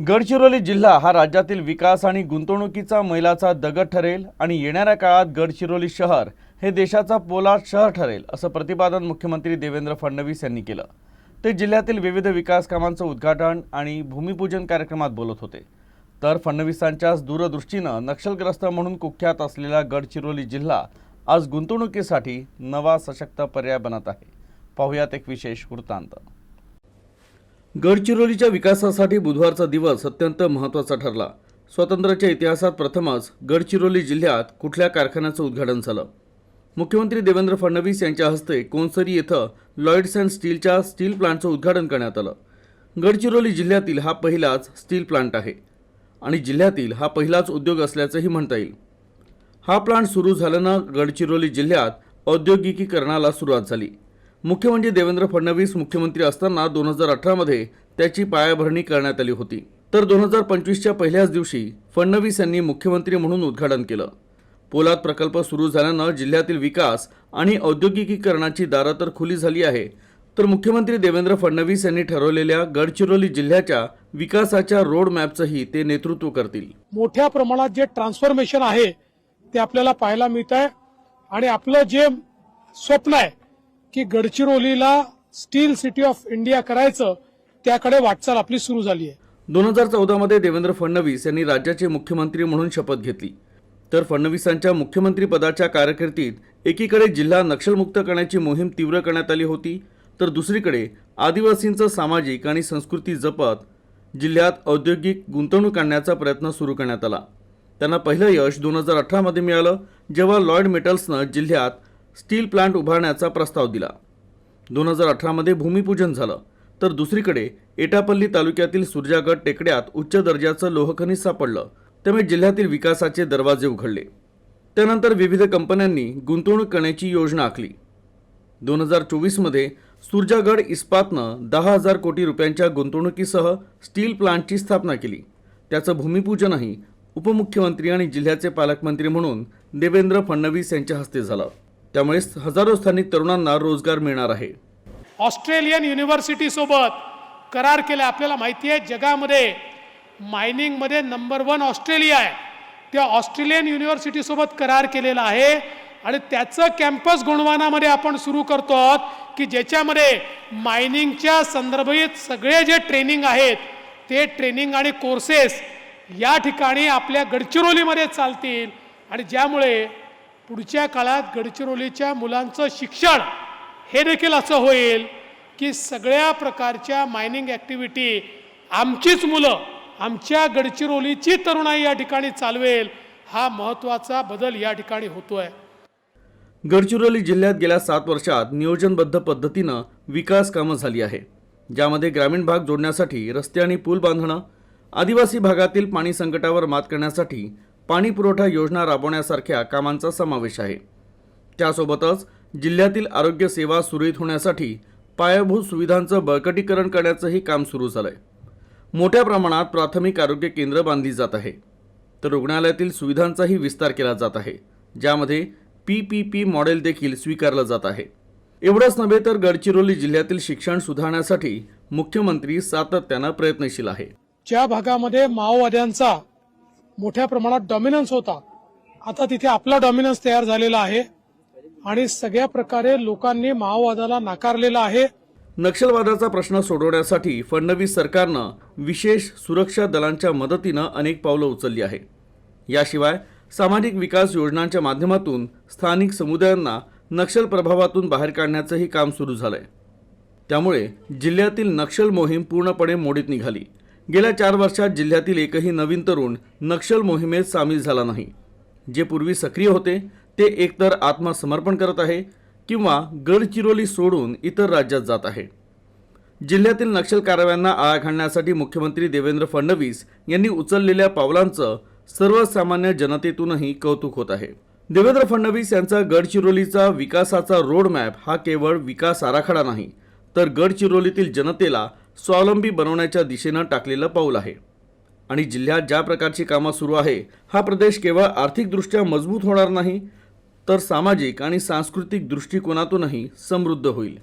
गडचिरोली जिल्हा हा राज्यातील विकास आणि गुंतवणुकीचा मैलाचा दगड ठरेल आणि येणाऱ्या काळात गडचिरोली शहर हे देशाचा पोलाद शहर ठरेल असं प्रतिपादन मुख्यमंत्री देवेंद्र फडणवीस यांनी केलं. ते जिल्ह्यातील विविध विकास कामांचं उद्घाटन आणि भूमिपूजन कार्यक्रमात बोलत होते. तर फडणवीसांच्याच दूरदृष्टीनं नक्षलग्रस्त म्हणून कुख्यात असलेला गडचिरोली जिल्हा आज गुंतवणुकीसाठी नवा सशक्त पर्याय बनत आहे. पाहुयात एक विशेष वृत्तांत. गडचिरोलीच्या विकासासाठी बुधवारचा दिवस अत्यंत महत्त्वाचा ठरला. स्वातंत्र्याच्या इतिहासात प्रथमच गडचिरोली जिल्ह्यात कुठल्या कारखान्याचं उद्घाटन झालं? मुख्यमंत्री देवेंद्र फडणवीस यांच्या हस्ते कोनसरी येथं लॉयड्स अँड स्टीलच्या स्टील प्लांटचं उद्घाटन करण्यात आलं. गडचिरोली जिल्ह्यातील हा पहिलाच स्टील प्लांट आहे आणि जिल्ह्यातील हा पहिलाच उद्योग असल्याचंही म्हणता येईल. हा प्लांट सुरू झाल्यानं गडचिरोली जिल्ह्यात औद्योगिकीकरणाला सुरुवात झाली. मुख्य म्हणजे देवेंद्र फडणवीस मुख्यमंत्री असताना दोन हजार अठरामध्ये त्याची पायाभरणी करण्यात आली होती. तर दोन हजार पंचवीसच्या पहिल्याच दिवशी फडणवीस यांनी मुख्यमंत्री म्हणून उद्घाटन केलं. पोलाद प्रकल्प सुरू झाल्यानं जिल्ह्यातील विकास आणि औद्योगिकीकरणाची दारं तर खुली झाली आहे. तर मुख्यमंत्री देवेंद्र फडणवीस यांनी ठरवलेल्या गडचिरोली जिल्ह्याच्या विकासाच्या रोड मॅपचंही ते नेतृत्व करतील. मोठ्या प्रमाणात जे ट्रान्सफॉर्मेशन आहे ते आपल्याला पाहायला मिळत आहे आणि आपलं जे स्वप्न आहे की गडचिरोलीला स्टील सिटी ऑफ इंडिया करायचं त्याकडे वाटचाल आपली सुरू झाली आहे दोन हजार चौदामध्ये देवेंद्र फडणवीस यांनी राज्याचे मुख्यमंत्री म्हणून शपथ घेतली. तर फडणवीसांच्या मुख्यमंत्री पदाच्या कारकिर्दीत एकीकडे जिल्हा नक्षलमुक्त करण्याची मोहीम तीव्र करण्यात आली होती तर दुसरीकडे आदिवासींचं सामाजिक आणि संस्कृती जपत जिल्ह्यात औद्योगिक गुंतवणूक आणण्याचा प्रयत्न सुरू करण्यात आला. त्यांना पहिलं यश दोन हजार अठरामध्ये मिळालं जेव्हा लॉयड मेटल्सनं जिल्ह्यात स्टील प्लांट उभारण्याचा प्रस्ताव दिला. दोन हजार अठरामध्ये भूमिपूजन झालं. तर दुसरीकडे एटापल्ली तालुक्यातील सुरजागड टेकड्यात उच्च दर्जाचं लोहखनिज सापडलं. त्यामुळे जिल्ह्यातील विकासाचे दरवाजे उघडले. त्यानंतर विविध कंपन्यांनी गुंतवणूक करण्याची योजना आखली. दोन हजार चोवीसमध्ये सुरजागड इस्पातनं दहा हजार कोटी रुपयांच्या गुंतवणुकीसह स्टील प्लांटची स्थापना केली. त्याचं भूमिपूजनही उपमुख्यमंत्री आणि जिल्ह्याचे पालकमंत्री म्हणून देवेंद्र फडणवीस यांच्या हस्ते झालं. त्यामुळे हजारो स्थानिक तरुणांना रोजगार मिळणार आहे. ऑस्ट्रेलियन युनिव्हर्सिटी सोबत करार केला आपल्याला माहिती आहे जगामध्ये मायनिंगमध्ये नंबर वन ऑस्ट्रेलिया आहे. त्या ऑस्ट्रेलियन युनिव्हर्सिटीसोबत करार केलेला आहे आणि त्याचं कॅम्पस गुणवानामध्ये आपण सुरू करतो आहोत की ज्याच्यामध्ये मायनिंगच्या संदर्भित सगळे जे ट्रेनिंग आहेत ते ट्रेनिंग आणि कोर्सेस या ठिकाणी आपल्या गडचिरोलीमध्ये चालतील आणि ज्यामुळे पुढच्या काळात गडचिरोलीच्या मुलांचं शिक्षण हे देखील असं होईल की सगळ्या प्रकारच्या मायनिंग ॲक्टिव्हिटी आमचीच मुलं आमच्या गडचिरोलीची तरुणाई या ठिकाणी चालवेल हा महत्त्वाचा बदल या ठिकाणी होतोय. गडचिरोली जिल्ह्यात गेल्या सात वर्षात नियोजनबद्ध पद्धतीनं विकास कामं झाली आहे ज्यामध्ये ग्रामीण भाग जोडण्यासाठी रस्ते आणि पूल बांधणं आदिवासी भागातील पाणी संकटावर मात करण्यासाठी पाणी पुरवठा योजना राबवण्यासारख्या कामांचा समावेश आहे. त्यासोबतच जिल्ह्यातील आरोग्य सेवा सुरळीत होण्यासाठी पायाभूत सुविधांचं बळकटीकरण करण्याचंही काम सुरू झालं आहे मोठ्या प्रमाणात प्राथमिक आरोग्य केंद्र बांधली जात आहे. तर रुग्णालयातील सुविधांचाही विस्तार केला जात आहे. ज्यामध्ये पी पी पी मॉडेल देखील स्वीकारलं जात आहे. एवढंच नव्हे तर गडचिरोली जिल्ह्यातील शिक्षण सुधारण्यासाठी मुख्यमंत्री सातत्यानं प्रयत्नशील आहे. ज्या भागामध्ये माओवाद्यांचा मोठ्या प्रमाणात डॉमिनन्स होता. आता तिथे आपला डॉमिनन्स तयार झालेला आहे. आणि सगळ्या प्रकारे लोकांनी माओवादाला नाकारलेला आहे. नक्षलवादाचा प्रश्न सोडवण्यासाठी फडणवीस सरकारनं विशेष सुरक्षा दलांच्या मदतीनं अनेक पावलं उचलली आहे. याशिवाय सामाजिक विकास योजनांच्या माध्यमातून स्थानिक समुदायांना नक्षल प्रभावातून बाहेर काढण्याचंही काम सुरू झालंय. त्यामुळे जिल्ह्यातील नक्षल मोहीम पूर्णपणे मोडीत निघाली. गेल्या चार वर्षात जिल्ह्यातील एकही नवीन तरुण नक्षल मोहिमेत सामील झाला नाही. जे पूर्वी सक्रिय होते ते एकतर आत्मसमर्पण करत आहे किंवा गडचिरोली सोडून इतर राज्यात जात आहे. जिल्ह्यातील नक्षल कारवायांना आळा घालण्यासाठी मुख्यमंत्री देवेंद्र फडणवीस यांनी उचललेल्या पावलांचं सर्वसामान्य जनतेतूनही कौतुक होत आहे. देवेंद्र फडणवीस यांचा गडचिरोलीचा विकासाचा रोड मॅप हा केवळ विकास आराखडा नाही तर गडचिरोलीतील जनतेला स्वावलंबी बनवण्याच्या दिशेनं टाकलेलं पाऊल आहे. आणि जिल्ह्यात ज्या प्रकारची कामं सुरू आहे हा प्रदेश केवळ आर्थिकदृष्ट्या मजबूत होणार नाही तर सामाजिक आणि सांस्कृतिक दृष्टिकोनातूनही समृद्ध होईल.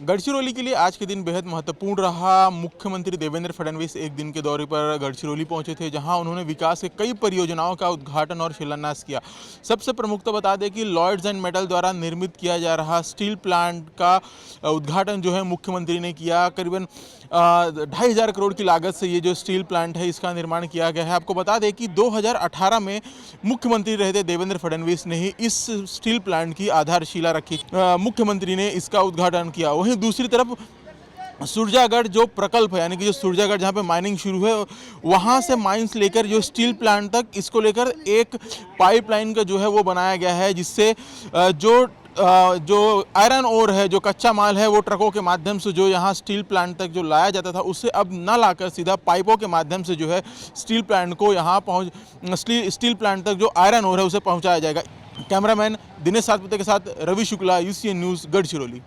गढ़चिरौली के लिए आज के दिन बेहद महत्वपूर्ण रहा। मुख्यमंत्री देवेंद्र फडणवीस एक दिन के दौरे पर गढ़चिरौली पहुँचे थे, जहाँ उन्होंने विकास के कई परियोजनाओं का उद्घाटन और शिलान्यास किया। सबसे प्रमुख तो बता दें कि लॉयड्स एंड मेटल द्वारा निर्मित किया जा रहा स्टील प्लांट का उद्घाटन जो है मुख्यमंत्री ने किया। करीबन ढाई हज़ार करोड़ की लागत से ये जो स्टील प्लांट है, इसका निर्माण किया गया है। आपको बता दें कि 2018 में मुख्यमंत्री रहते देवेंद्र फडणवीस ने ही इस स्टील प्लांट की आधारशिला रखी। मुख्यमंत्री ने इसका उद्घाटन किया। वहीं दूसरी तरफ़ सुरजागढ़ जो प्रकल्प है, यानी कि जो सुरजागढ़ जहाँ पे माइनिंग शुरू है, वहाँ से माइंस लेकर जो स्टील प्लांट तक, इसको लेकर एक पाइपलाइन का जो है वो बनाया गया है, जिससे जो जो आयरन ओर है, जो कच्चा माल है, वो ट्रकों के माध्यम से जो यहाँ स्टील प्लांट तक जो लाया जाता था उससे अब न लाकर सीधा पाइपों के माध्यम से जो है स्टील प्लांट को यहाँ पहुँच स्टील स्टील प्लांट तक जो आयरन ओर है, उसे पहुँचाया जाएगा। कैमरामैन दिनेश सातपुते के साथ रवि शुक्ला यूसीएन न्यूज़ गढ़चिरौली।